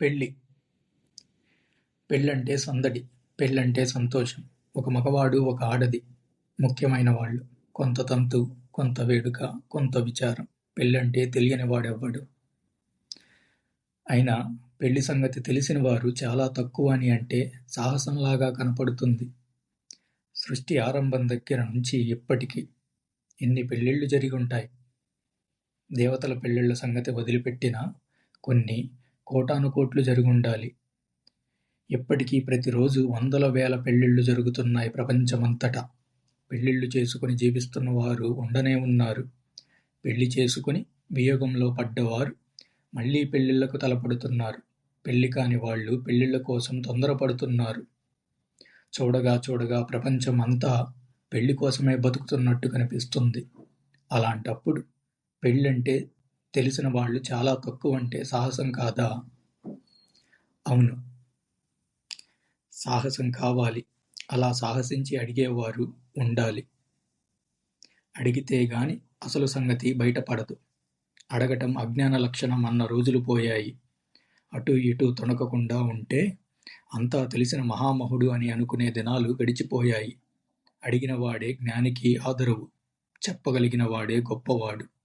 పెళ్ళి. పెళ్ళంటే సందడి పెళ్ళంటే సంతోషం. ఒక మగవాడు ఒక ఆడది ముఖ్యమైన వాళ్ళు. కొంత తంతు కొంత వేడుక కొంత విచారం. పెళ్ళంటే తెలియని వాడెవ్వడు. అయినా పెళ్ళి సంగతి తెలిసిన వారు చాలా తక్కువ అని అంటే సాహసంలాగా కనపడుతుంది. సృష్టి ఆరంభం దగ్గర నుంచి ఇప్పటికీ ఎన్ని పెళ్ళిళ్ళు జరిగి ఉంటాయి? దేవతల పెళ్ళిళ్ళ సంగతి వదిలిపెట్టినా కొన్ని కోటానుకోట్లు జరుగుండాలి. ఇప్పటికీ ప్రతిరోజు వందల వేల పెళ్ళిళ్ళు జరుగుతున్నాయి ప్రపంచమంతటా. పెళ్ళిళ్ళు చేసుకుని జీవిస్తున్న వారు ఉండనే ఉన్నారు. పెళ్ళి చేసుకుని వియోగంలో పడ్డవారు మళ్ళీ పెళ్ళిళ్ళకు తలపడుతున్నారు. పెళ్ళి కాని వాళ్ళు పెళ్ళిళ్ళ కోసం తొందరపడుతున్నారు. చూడగా చూడగా ప్రపంచం అంతా పెళ్ళి కోసమే బతుకుతున్నట్టు కనిపిస్తుంది. అలాంటప్పుడు పెళ్ళంటే తెలిసిన వాళ్ళు చాలా తక్కువ అంటే సాహసం కాదా? అవును. సాహసం కావాలి. అలా సాహసించి అడిగేవారు ఉండాలి. అడిగితే గాని అసలు సంగతి బయటపడదు. అడగటం అజ్ఞాన లక్షణం అన్న రోజులు పోయాయి. అటూ ఇటూ తొణకకుండా ఉంటే అంతా తెలిసిన మహామహుడు అని అనుకునే దినాలు గడిచిపోయాయి. అడిగినవాడే జ్ఞానికి ఆదరవు. చెప్పగలిగిన వాడే గొప్పవాడు.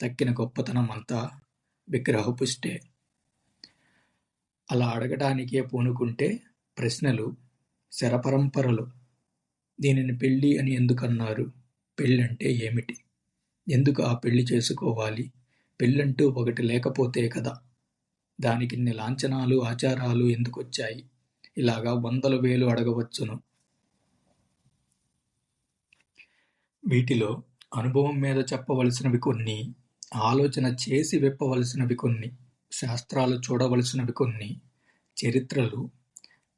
తక్కిన గొప్పతనం అంతా విగ్రహపుష్టే అలా అడగటానికే పూనుకుంటే ప్రశ్నలు శరపరంపరలు దీనిని పెళ్ళి అని ఎందుకన్నారు? పెళ్ళంటే ఏమిటి? ఎందుకు ఆ పెళ్ళి చేసుకోవాలి? పెళ్ళంటూ ఒకటి లేకపోతే కదా? దానికి ఇన్ని లాంఛనాలు ఆచారాలు ఎందుకొచ్చాయి? ఇలాగా వందల వేలు అడగవచ్చును. వీటిలో అనుభవం మీద చెప్పవలసినవి కొన్ని ఆలోచన చేసి విప్పవలసినవి కొన్ని శాస్త్రాలు చూడవలసినవి కొన్ని చరిత్రలు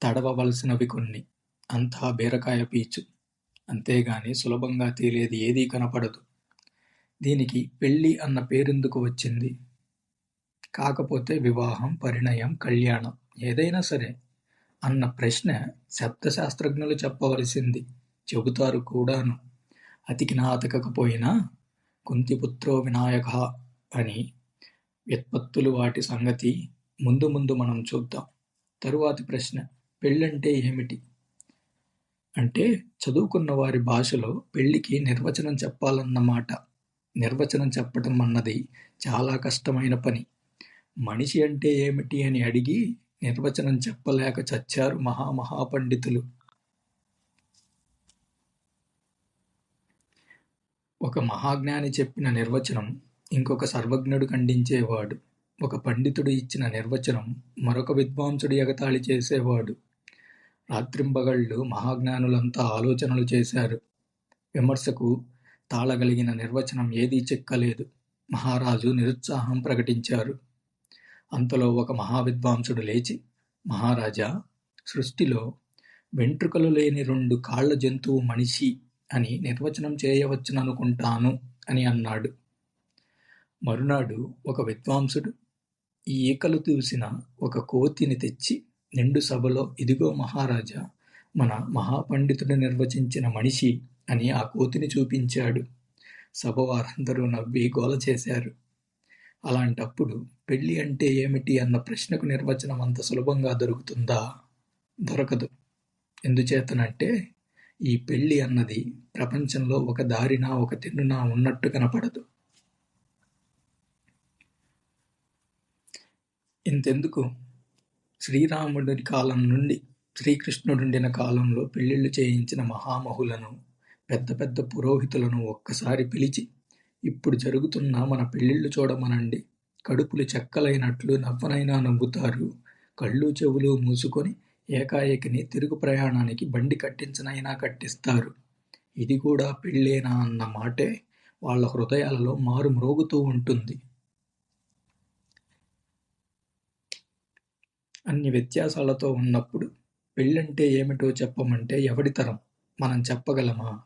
తడవవలసినవి కొన్ని అంతా బీరకాయ పీచు. అంతేగాని సులభంగా తేలేది ఏదీ కనపడదు. దీనికి పెళ్ళి అన్న పేరెందుకు వచ్చింది? కాకపోతే వివాహం పరిణయం కళ్యాణం ఏదైనా సరే అన్న ప్రశ్న శబ్దశాస్త్రజ్ఞులు చెప్పవలసింది. చెబుతారు కూడాను. అతికినా అతకకపోయినా కుంతిపుత్రో వినాయక అని వ్యుత్పత్తులు వాటి సంగతి ముందు ముందు మనం చూద్దాం. తరువాతి ప్రశ్న పెళ్ళంటే ఏమిటి? అంటే చదువుకున్న వారి భాషలో పెళ్ళికి నిర్వచనం చెప్పాలన్నమాట నిర్వచనం చెప్పటం అన్నది చాలా కష్టమైన పని. మనిషి అంటే ఏమిటి అని అడిగి నిర్వచనం చెప్పలేక చచ్చారు మహామహాపండితులు ఒక మహాజ్ఞాని చెప్పిన నిర్వచనం ఇంకొక సర్వజ్ఞుడు ఖండించేవాడు. ఒక పండితుడు ఇచ్చిన నిర్వచనం మరొక విద్వాంసుడు ఎగతాళి చేసేవాడు. రాత్రింబగళ్ళు మహాజ్ఞానులంతా ఆలోచనలు చేశారు. విమర్శకు తాళగలిగిన నిర్వచనం ఏదీ చెక్కలేదు. మహారాజు నిరుత్సాహం ప్రకటించారు. అంతలో ఒక మహావిద్వాంసుడు లేచి మహారాజా సృష్టిలో వెంట్రుకలు లేని రెండు కాళ్ళ జంతువు మనిషి. అని నిర్వచనం చేయవచ్చుననుకుంటాను అని అన్నాడు. మరునాడు ఒక విద్వాంసుడు ఈ ఈకలు చూసిన ఒక కోతిని తెచ్చి నిండు సభలో ఇదిగో మహారాజా మన మహాపండితుడు నిర్వచించిన మనిషి అని ఆ కోతిని చూపించాడు. సభ వారందరూ నవ్వి గోల చేశారు. అలాంటప్పుడు పెళ్ళి అంటే ఏమిటి అన్న ప్రశ్నకు నిర్వచనం అంత సులభంగా దొరుకుతుందా? దొరకదు. ఎందుచేతనంటే ఈ పెళ్ళి అన్నది ప్రపంచంలో ఒక దారిన ఒక తెన్నున ఉన్నట్టు కనపడదు. ఇంతెందుకు? శ్రీరాముడి కాలం నుండి శ్రీకృష్ణుడుండిన కాలంలో పెళ్ళిళ్ళు చేయించిన మహామహులను పెద్ద పెద్ద పురోహితులను ఒక్కసారి పిలిచి ఇప్పుడు జరుగుతున్న మన పెళ్ళిళ్ళు చూడమనండి. కడుపులు చెక్కలైనట్లు నవ్వనైనా నవ్వుతారు. కళ్ళు చెవులు మూసుకొని ఏకాఏకిని తిరుగు ప్రయాణానికి బండి కట్టించనైనా కట్టిస్తారు. ఇది కూడా పెళ్ళేనా అన్న మాటే వాళ్ళ హృదయాలలో మారు మ్రోగుతూ ఉంటుంది. అన్ని వ్యత్యాసాలతో ఉన్నప్పుడు పెళ్ళంటే ఏమిటో చెప్పమంటే ఎవడి తరం? మనం చెప్పగలమా?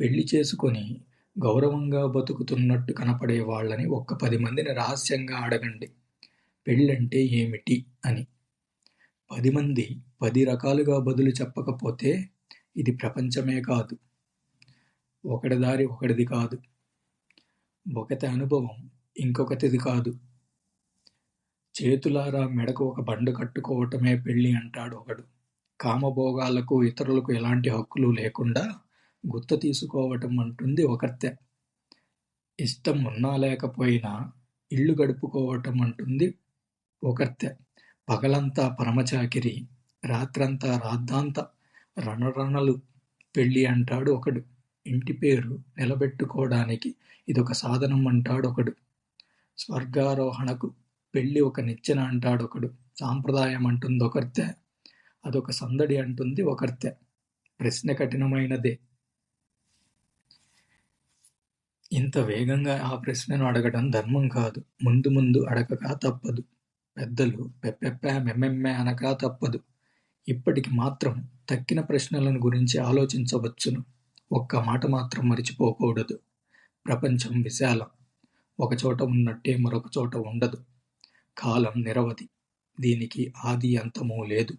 పెళ్ళి చేసుకొని గౌరవంగా బతుకుతున్నట్టు కనపడే వాళ్ళని ఒక్క పది మందిని రహస్యంగా అడగండి. పెళ్ళంటే ఏమిటి అని. పది మంది పది రకాలుగా బదులు చెప్పకపోతే ఇది ప్రపంచమే కాదు ఒకటి దారి ఒకటిది కాదు ఒకటి అనుభవం ఇంకొకటిది కాదు చేతులారా మెడకు ఒక బండు కట్టుకోవటమే పెళ్ళి అంటాడు ఒకడు. కామభోగాలకు ఇతరులకు ఎలాంటి హక్కులు లేకుండా గుర్తు తీసుకోవటం అంటుంది ఒకర్తె. ఇష్టం ఉన్నా లేకపోయినా ఇల్లు గడుపుకోవటం అంటుంది ఒకర్తె. పగలంతా పరమచాకిరి రాత్రంతా రాద్ధాంత రణరణలు పెళ్ళి అంటాడు ఒకడు. ఇంటి పేరు నిలబెట్టుకోవడానికి ఇదొక సాధనం అంటాడొకడు. స్వర్గారోహణకు పెళ్ళి ఒక నిచ్చెన అంటాడొకడు. సాంప్రదాయం అంటుంది అంటుందొకర్తె. అదొక సందడి అంటుంది ఒకర్తె. ప్రశ్న కఠినమైనదే. ఇంత వేగంగా ఆ ప్రశ్నను అడగడం ధర్మం కాదు. ముందు ముందు అడగక తప్పదు. పెద్దలు పెప్పెప్పే మెమ్మెమ్మె అనక తప్పదు. ఇప్పటికి మాత్రం తక్కిన ప్రశ్నలను గురించి ఆలోచించవచ్చును. ఒక్క మాట మాత్రం మరిచిపోకూడదు. ప్రపంచం విశాలం. ఒకచోట ఉన్నట్టే మరొక చోట ఉండదు. కాలం నిరవధి. దీనికి ఆది అంతమూ లేదు.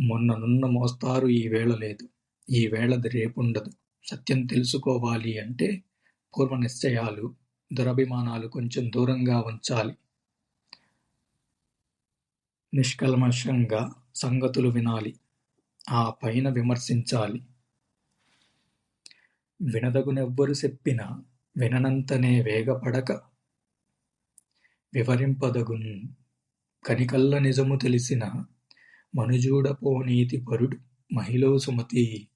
మొన్ననున్న మోస్తారు ఈవేళ లేదు. ఈవేళది రేపుండదు. సత్యం తెలుసుకోవాలి అంటే పూర్వనిశ్చయాలు, దురభిమానాలు కొంచెం దూరంగా ఉంచాలి. నిష్కల్మషంగా సంగతులు వినాలి. ఆ పైన విమర్శించాలి. వినదగునెవ్వరు చెప్పిన విననంతనే వేగపడక వివరింపదగున్. కనికల్ల నిజము తెలిసిన మనుజూడపోనీతి పరుడు మహిళో సుమతి